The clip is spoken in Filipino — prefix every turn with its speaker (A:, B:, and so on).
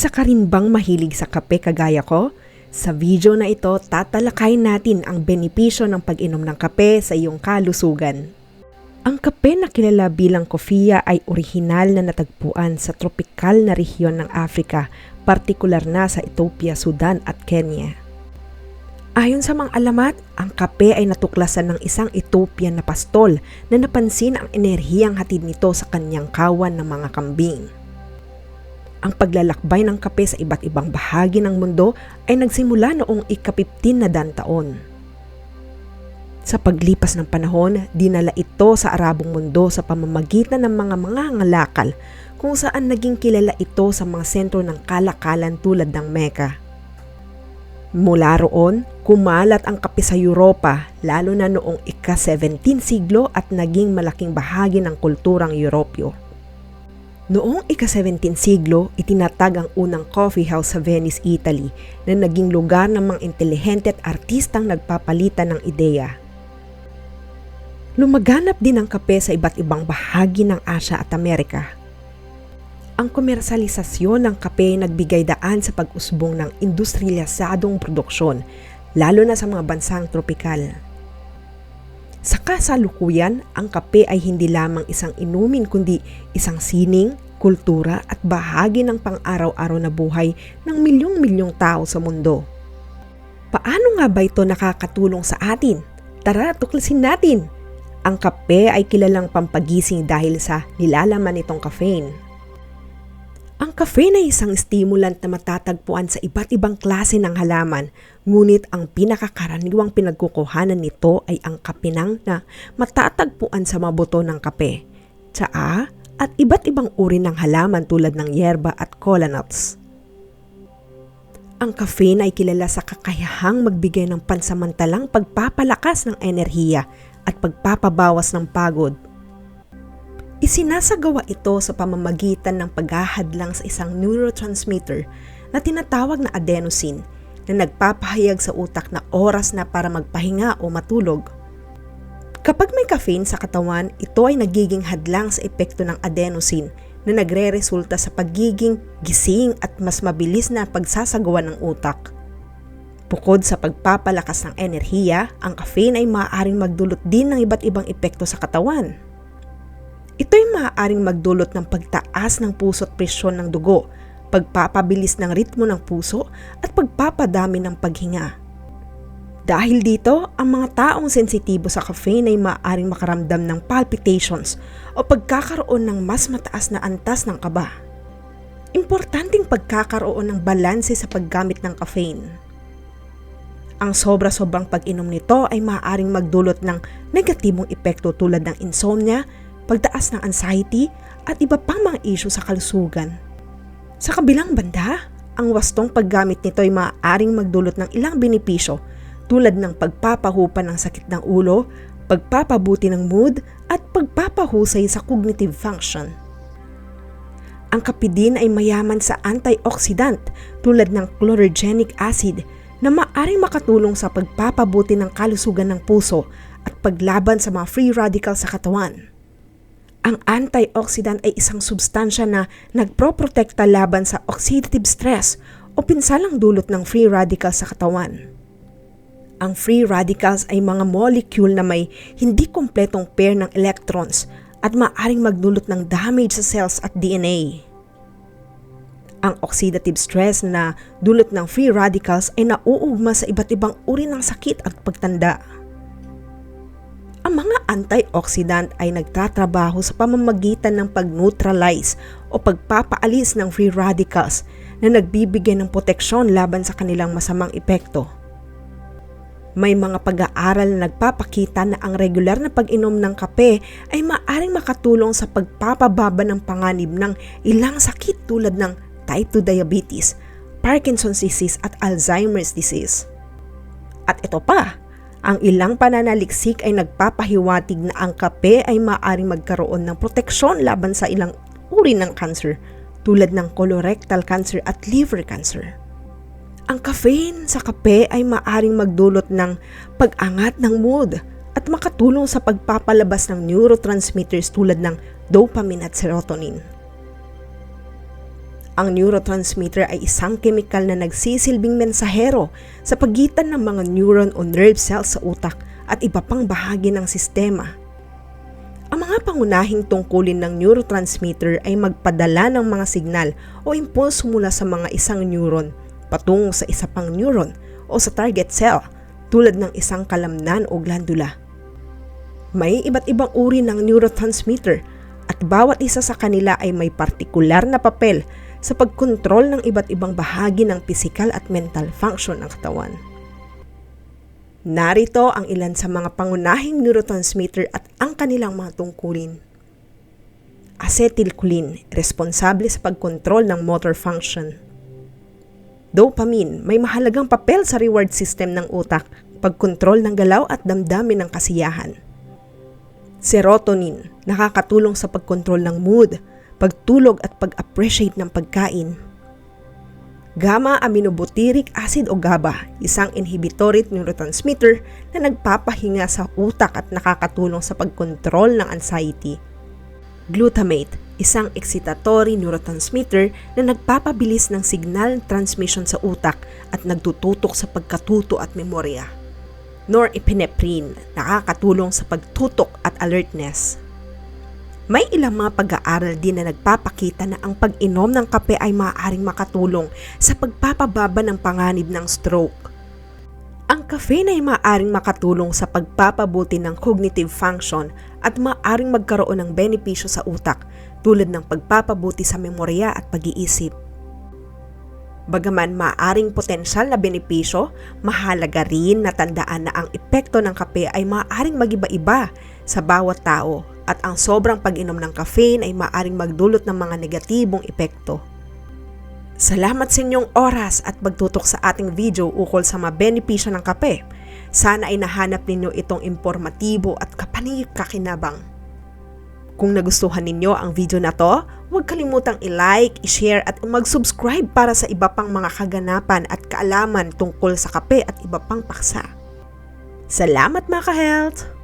A: Isa ka rin bang mahilig sa kape kagaya ko? Sa video na ito, tatalakayin natin ang benepisyo ng pag-inom ng kape sa iyong kalusugan. Ang kape na kilala bilang kofia ay orihinal na natagpuan sa tropikal na rehiyon ng Afrika, partikular na sa Ethiopia, Sudan at Kenya. Ayon sa mga alamat, ang kape ay natuklasan ng isang Ethiopian na pastol na napansin ang enerhiyang hatid nito sa kanyang kawan ng mga kambing. Ang paglalakbay ng kape sa iba't ibang bahagi ng mundo ay nagsimula noong ika-15 na dan taon. Sa paglipas ng panahon, dinala ito sa Arabong mundo sa pamamagitan ng mga mangangalakal kung saan naging kilala ito sa mga sentro ng kalakalan tulad ng Mecca. Mula roon, kumalat ang kape sa Europa lalo na noong ika-17 siglo at naging malaking bahagi ng kulturang Europyo. Noong ika-17 siglo, itinatag ang unang coffee house sa Venice, Italy na naging lugar ng mga intelihente at artistang nagpapalitan ng ideya. Lumaganap din ang kape sa iba't ibang bahagi ng Asya at Amerika. Ang komersalisasyon ng kape ay nagbigay daan sa pag-usbong ng industriyalisadong produksyon, lalo na sa mga bansang tropikal. Sa kasalukuyan, ang kape ay hindi lamang isang inumin kundi isang sining, kultura at bahagi ng pang-araw-araw na buhay ng milyong-milyong tao sa mundo. Paano nga ba ito nakakatulong sa atin? Tara, tuklasin natin! Ang kape ay kilalang pampagising dahil sa nilalaman nitong caffeine. Ang caffeine ay isang stimulant na matatagpuan sa iba't ibang klase ng halaman, ngunit ang pinakakaraniwang pinagkukuhanan nito ay ang kapinang na matatagpuan sa mga buto ng kape, tsaa at iba't ibang uri ng halaman tulad ng yerba at cola nuts. Ang caffeine ay kilala sa kakayahang magbigay ng pansamantalang pagpapalakas ng enerhiya at pagpapabawas ng pagod Isinasagawa ito sa pamamagitan ng paghahadlang sa isang neurotransmitter na tinatawag na adenosine na nagpapahayag sa utak na oras na para magpahinga o matulog. Kapag may caffeine sa katawan, ito ay nagiging hadlang sa epekto ng adenosine na nagre-resulta sa pagiging gising at mas mabilis na pagsasagawa ng utak. Bukod sa pagpapalakas ng enerhiya, ang caffeine ay maaaring magdulot din ng iba't ibang epekto sa katawan. Ito'y maaaring magdulot ng pagtaas ng puso at presyon ng dugo, pagpapabilis ng ritmo ng puso at pagpapadami ng paghinga. Dahil dito, ang mga taong sensitibo sa caffeine ay maaaring makaramdam ng palpitations o pagkakaroon ng mas mataas na antas ng kaba. Importanteng pagkakaroon ng balanse sa paggamit ng caffeine. Ang sobra-sobrang pag-inom nito ay maaaring magdulot ng negatibong epekto tulad ng insomnia, pagtaas ng anxiety at iba pang mga issue sa kalusugan. Sa kabilang banda, ang wastong paggamit nito ay maaaring magdulot ng ilang benepisyo tulad ng pagpapahupa ng sakit ng ulo, pagpapabuti ng mood at pagpapahusay sa cognitive function. Ang kape din ay mayaman sa antioxidant tulad ng chlorogenic acid na maaring makatulong sa pagpapabuti ng kalusugan ng puso at paglaban sa mga free radicals sa katawan. Ang antioxidant ay isang substansya na nagproprotekta laban sa oxidative stress o pinsalang dulot ng free radicals sa katawan. Ang free radicals ay mga molecule na may hindi kompletong pair ng electrons at maaring magdulot ng damage sa cells at DNA. Ang oxidative stress na dulot ng free radicals ay nauugma sa iba't ibang uri ng sakit at pagtanda. Ang mga antioxidant ay nagtatrabaho sa pamamagitan ng pag-neutralize o pagpapaalis ng free radicals na nagbibigay ng proteksyon laban sa kanilang masamang epekto. May mga pag-aaral na nagpapakita na ang regular na pag-inom ng kape ay maaring makatulong sa pagpapababa ng panganib ng ilang sakit tulad ng type 2 diabetes, Parkinson's disease at Alzheimer's disease. At ito pa, ang ilang pananaliksik ay nagpapahiwatig na ang kape ay maaaring magkaroon ng proteksyon laban sa ilang uri ng cancer tulad ng colorectal cancer at liver cancer. Ang caffeine sa kape ay maaaring magdulot ng pag-angat ng mood at makatulong sa pagpapalabas ng neurotransmitters tulad ng dopamine at serotonin. Ang neurotransmitter ay isang kemikal na nagsisilbing mensahero sa pagitan ng mga neuron o nerve cells sa utak at iba pang bahagi ng sistema. Ang mga pangunahing tungkulin ng neurotransmitter ay magpadala ng mga signal o impulso mula sa mga isang neuron patungo sa isa pang neuron o sa target cell tulad ng isang kalamnan o glandula. May iba't ibang uri ng neurotransmitter at bawat isa sa kanila ay may partikular na papel sa pagkontrol ng iba't ibang bahagi ng physical at mental function ng katawan. Narito ang ilan sa mga pangunahing neurotransmitter at ang kanilang mga tungkulin. Acetylcholine, responsable sa pagkontrol ng motor function. Dopamine, may mahalagang papel sa reward system ng utak, pagkontrol ng galaw at damdamin ng kasiyahan. Serotonin, nakakatulong sa pagkontrol ng mood, pagtulog at pag-appreciate ng pagkain. Gamma-aminobutyric acid o GABA, isang inhibitory neurotransmitter na nagpapahinga sa utak at nakakatulong sa pagkontrol ng anxiety. Glutamate, isang excitatory neurotransmitter na nagpapabilis ng signal transmission sa utak at nagtututok sa pagkatuto at memorya norepinephrine, nakakatulong sa pagtutok at alertness. May ilang mga pag-aaral din na nagpapakita na ang pag-inom ng kape ay maaaring makatulong sa pagpapababa ng panganib ng stroke. Ang caffeine ay maaaring makatulong sa pagpapabuti ng cognitive function at maaaring magkaroon ng benepisyo sa utak tulad ng pagpapabuti sa memorya at pag-iisip. Bagaman maaring potensyal na benepisyo, mahalaga rin na tandaan na ang epekto ng kape ay maaring magiba-iba sa bawat tao at ang sobrang pag-inom ng caffeine ay maaring magdulot ng mga negatibong epekto. Salamat sa inyong oras at pagtutok sa ating video ukol sa mga benepisyo ng kape. Sana ay nahanap ninyo itong informatibo at kapanikakinabang. Kung nagustuhan ninyo ang video na to, huwag kalimutang i-like, i-share at mag-subscribe para sa iba pang mga kaganapan at kaalaman tungkol sa kape at iba pang paksa. Salamat mga ka-health!